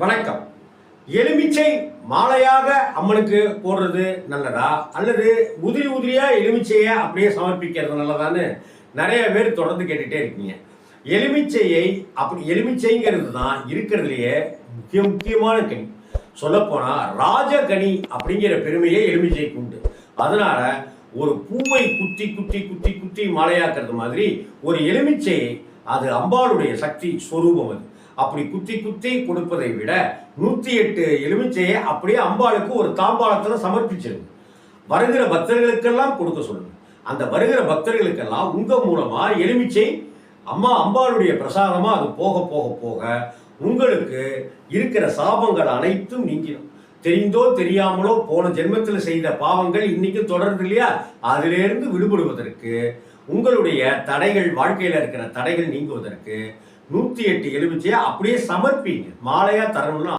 வணக்கம். எலுமிச்சை மாலையாக அம்மனுக்கு போடுறது நல்லதா? அல்லது உதிரி உதிரியா எலுமிச்சையை அப்படியே சமர்ப்பிக்கிறது நல்லதான்னு நிறைய பேர் தொடர்ந்து கேட்டுட்டே இருக்கீங்க. எலுமிச்சையை அப்படி எலுமிச்சைங்கிறது தான் இருக்கிறதுலையே முக்கிய முக்கியமான கனி. சொல்லப்போனா ராஜகனி அப்படிங்கிற பெருமையே எலுமிச்சைக்கு உண்டு. அதனால ஒரு பூவை குத்தி குத்தி குத்தி குத்தி மாலையாக்குறது மாதிரி ஒரு எலுமிச்சையை அது அம்பாளுடைய சக்தி ஸ்வரூபம் அது. அப்படி குத்தி குத்தி கொடுப்பதை விட நூற்றி எட்டு எலுமிச்சையை அப்படியே அம்பாளுக்கு ஒரு தாம்பாளத்தில் சமர்ப்பிச்சிருங்க. வருகிற பக்தர்களுக்கெல்லாம் கொடுக்க சொல்லுங்க. அந்த வருகிற பக்தர்களுக்கெல்லாம் உங்கள் மூலமாக எலுமிச்சை அம்மா அம்பாளுடைய பிரசாதமாக அது போக போக போக உங்களுக்கு இருக்கிற சாபங்கள் அனைத்தும் நீங்கிடும். தெரிந்தோ தெரியாமலோ போன ஜென்மத்தில் செய்த பாவங்கள் இன்னைக்கு தொடருது இல்லையா? அதிலிருந்து விடுபடுவதற்கு உங்களுடைய தடைகள் வாழ்க்கையில் இருக்கிற தடைகள் நீங்குவதற்கு நூற்றி எட்டு எலுமிச்சையை அப்படியே சமர்ப்பிங்க. மாலையா தரணும்னு